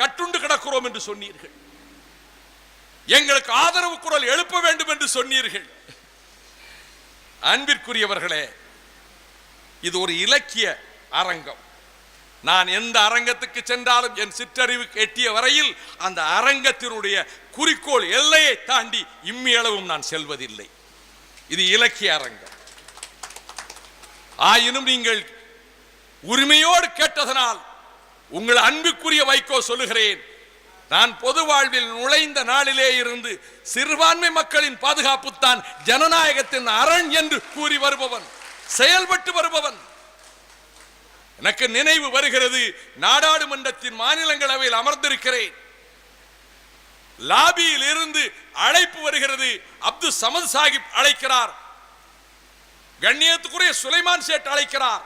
கட்டுண்டு கிடக்கிறோம் என்று சொன்னீர்கள். எங்களுக்கு ஆதரவு குரல் எழுப்ப வேண்டும் என்று சொன்னீர்கள். அன்பிற்குரியவர்களே இது ஒரு இலக்கிய அரங்கம். நான் எந்த அரங்கத்துக்கு சென்றாலும் என் சிற்றறிவு எட்டிய வரையில் அந்த அரங்கத்தினுடைய குறிக்கோள் எல்லையை தாண்டி இம்மியளவும் நான் செல்வதில்லை. இது இலக்கிய அரங்கம். ஆயினும் நீங்கள் உரிமையோடு கேட்டதனால் உங்கள் அன்புக்குரிய வைகோ சொல்லுகிறேன். நான் பொது வாழ்வில் நுழைந்த நாளிலே இருந்து சிறுபான்மை மக்களின் பாதுகாப்பு தான் ஜனநாயகத்தின் அரண் என்று கூறி வருபவன் செயல்பட்டு வருபவன். எனக்கு நினைவு வருகிறது நாடாளுமன்றத்தின் மாநிலங்களவையில் அமர்ந்திருக்கிறேன். லாபியில் இருந்து அழைப்பு வருகிறது அப்துல் சமத் சாஹிப் அழைக்கிறார். கண்ணியத்துக்குரிய சுலைமான் சேட் அழைக்கிறார்.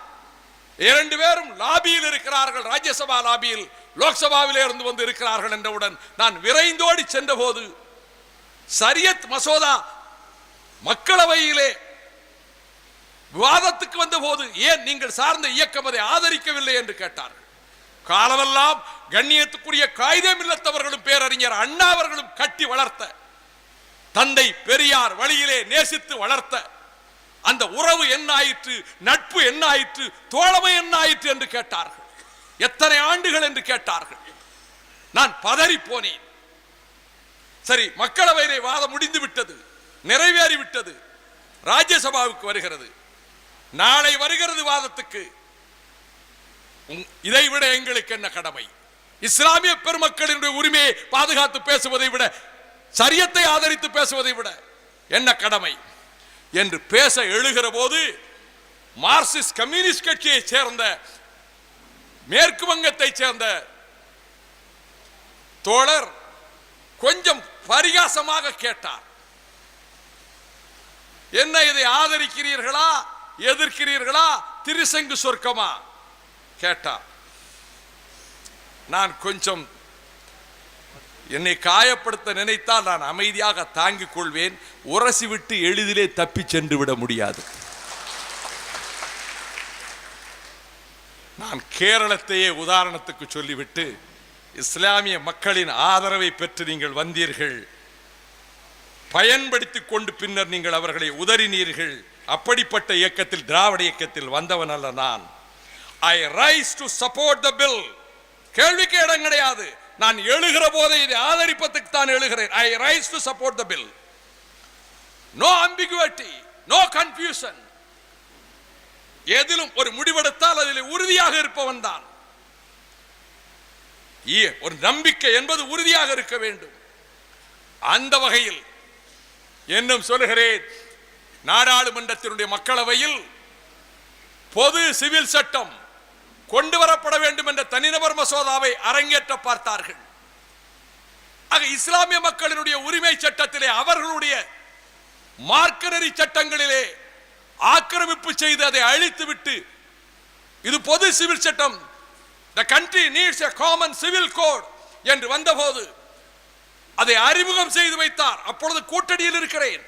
இரண்டு பேரும் லாபியில் இருக்கிறார்கள் ராஜ்யசபா லாபியில் லோக்சபாவிலே இருந்து வந்து இருக்கிறார்கள் என்றவுடன் நான் விரைந்தோடி சென்றபோது சரியத் மசோதா மக்களவையிலே விவாதத்துக்கு வந்த போது ஏன் நீங்கள் சார்ந்த இயக்கம் அதை ஆதரிக்கவில்லை என்று கேட்டார்கள். காலமெல்லாம் கண்ணியத்துக்குரிய காகிதம் இல்லத்தவர்களும் பேரறிஞர் அண்ணா அவர்களும் கட்டி வளர்த்த தந்தை பெரியார் வழியிலே நேசித்து வளர்த்த அந்த உறவு என்ன ஆயிற்று நட்பு என்ன ஆயிற்று தோழமை என்ன ஆயிற்று என்று கேட்டார்கள். எத்தனை ஆண்டுகள் என்று கேட்டார்கள். நான் பதறி போனேன். சரி மக்களவையிலே வாதம் முடிந்து விட்டது. நிறைவேறி விட்டது. ராஜ்யசபாவுக்கு வருகிறது. நாளை வருகிறது வாதத்துக்கு. உம், இதைவிட எங்களுக்கு என்ன கடமை? இஸ்லாமிய பெருமக்களினுடைய உரிமையை பாதுகாத்து பேசுவதை விட சரியத்தை ஆதரித்து பேசுவதை விட என்ன கடமை? என்று பேச எழுகிற போது மார்க்சிஸ்ட் கம்யூனிஸ்ட் கட்சியை சேர்ந்த மேற்கு வங்கத்தை சேர்ந்த தோழர் கொஞ்சம் பரிகாசமாக கேட்டார். என்ன இதை ஆதரிக்கிறீர்களா? எதிர்க்கிறீர்களா? திருசங்கு சொர்க்கமா? கேட்டார். நான் கொஞ்சம் என்னை காயப்படுத்த நினைத்தால் நான் அமைதியாக தாங்கிக் கொள்வேன். உரசி விட்டு எளிதிலே தப்பி சென்று விட முடியாது. நான் கேரளத்தையே உதாரணத்துக்கு சொல்லிவிட்டு இஸ்லாமிய மக்களின் ஆதரவை பெற்று நீங்கள் வந்தீர்கள். பயன்படுத்தி கொண்டு பின்னர் நீங்கள் அவர்களை உதறினீர்கள். அப்படிப்பட்ட இயக்கத்தில் திராவிட இயக்கத்தில் வந்தவன் அல்ல நான். I rise to support the bill கேள்விக்கு இடம் கிடையாது. நான் எழுகிற போதே இதை ஆதரிப்பதற்கு தான் எழுகிறேன். I rise to support the bill no ambiguity no confusion எதிலும் ஒரு முடிவெடுத்தால் அதில் உறுதியாக இருப்பவன் தான். ஒரு நம்பிக்கை என்பது உறுதியாக இருக்க வேண்டும். அந்த வகையில் என்னும் சொல்கிறேன் நாடாளுமன்றத்தினுடைய மக்களவையில் பொது சிவில் சட்டம் கொண்டு வரப்பட வேண்டும் என்ற தனிநபர் மசோதாவை அரங்கேற்ற பார்த்தார்கள். ஆக இஸ்லாமிய மக்களினுடைய உரிமை சட்டத்திலே அவர்களுடைய மார்க்கநெறி சட்டங்களிலே ஆக்கிரமிப்பு செய்து அதை அழித்துவிட்டு இது பொது சிவில் சட்டம் the country needs a common civil code என்று வந்தபோது அதை அறிமுகம் செய்து வைத்தார். அப்பொழுது கூட்டணியில் இருக்கிறேன்.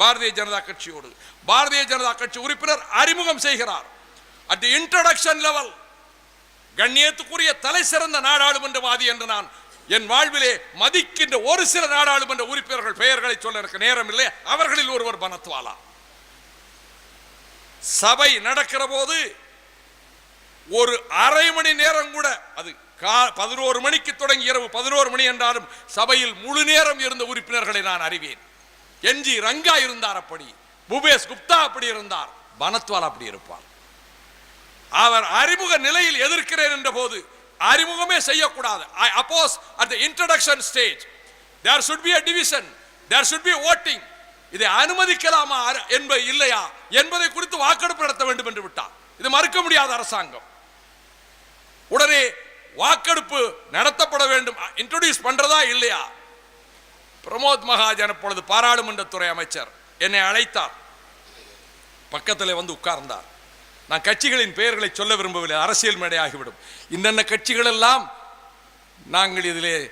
பாரதிய ஜனதா கட்சியோடு. பாரதிய ஜனதா கட்சி உறுப்பினர் அறிமுகம் செய்கிறார். அட் தி இன்ட்ரடக்ஷன் லெவல் கண்ணியத்துக்குரிய தலை சிறந்த நாடாளுமன்றவாதி என்று நான் என் வாழ்விலே மதிக்கின்ற ஒரு சில நாடாளுமன்ற உறுப்பினர்கள் பெயர்களை சொல்ல எனக்கு நேரம் இல்லை. அவர்களில் ஒருவர் பனத்வாலா. சபை நடக்கிற போது ஒரு அரை மணி நேரம் கூட அது கா- பதினோரு மணிக்கு தொடங்கி இரவு பதினோரு மணி என்றாலும் சபையில் முழு நேரம் இருந்த உறுப்பினர்களை நான் அறிவேன். என்ஜி ரங்கா இருந்தார் அப்படி புபேஷ் குப்தா அப்படி இருந்தார் பனத்வால் அப்படி இருப்பார். அவர் அறிமுக நிலையில் எதிர்க்கிறேன் என்ற போது அறிமுகமே செய்யக்கூடாது. I oppose at the introduction stage there should be a division there should be voting இதை அனுமதிக்கலாமா? என்பது இல்லையா? என்பதை குறித்து வாக்கெடுப்பு நடத்த வேண்டும் என்று விட்டார். இது மறுக்க முடியாத அரசாங்கம். உடனே வாக்கெடுப்பு நடத்தப்பட வேண்டும். இன்ட்ரோடியூஸ் பண்றதா இல்லையா? பிரமோத் மகாஜன் அப்பொழுது பாராளுமன்றத்துறை அமைச்சர் என்னை அழைத்தார். பக்கத்தில் வந்து உட்கார்ந்தார். நான் கட்சிகளின் பெயர்களை சொல்ல விரும்பவில்லை. அரசியல் மேடையாகிவிடும். இன்னென்ன கட்சிகள் எல்லாம் நாங்கள் இதிலே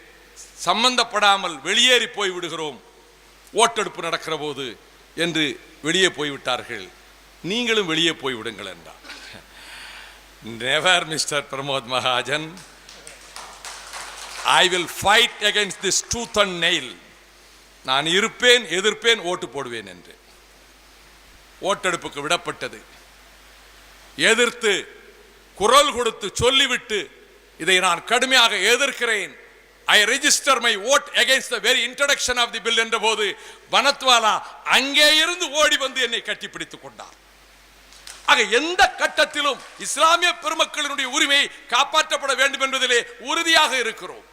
சம்பந்தப்படாமல் வெளியேறி போய் விடுகிறோம் ஓட்டெடுப்பு நடக்கிற போது என்று வெளியே போய்விட்டார்கள். நீங்களும் வெளியே போய் விடுங்கள் என்றார். Never mister Pramod Mahajan I will fight against this tooth and nail நான் இருப்பேன் எதிர்ப்பேன் ஓட்டு போடுவேன் என்று. ஓட்டெடுப்புக்கு விடப்பட்டது. எதிர்த்து குரல் கொடுத்து சொல்லிவிட்டு இதை நான் கடுமையாக எதிர்க்கிறேன். I register my vote against the very introduction of the bill என்ற போது வனத்வாலா அங்கே இருந்து ஓடி வந்து என்னை கட்டிப்பிடித்துக் கொண்டார். ஆக எந்த கட்டத்திலும் இஸ்லாமிய பெருமக்களினுடைய உரிமை காப்பாற்றப்பட வேண்டும் என்பதிலே உறுதியாக இருக்கிறோம்.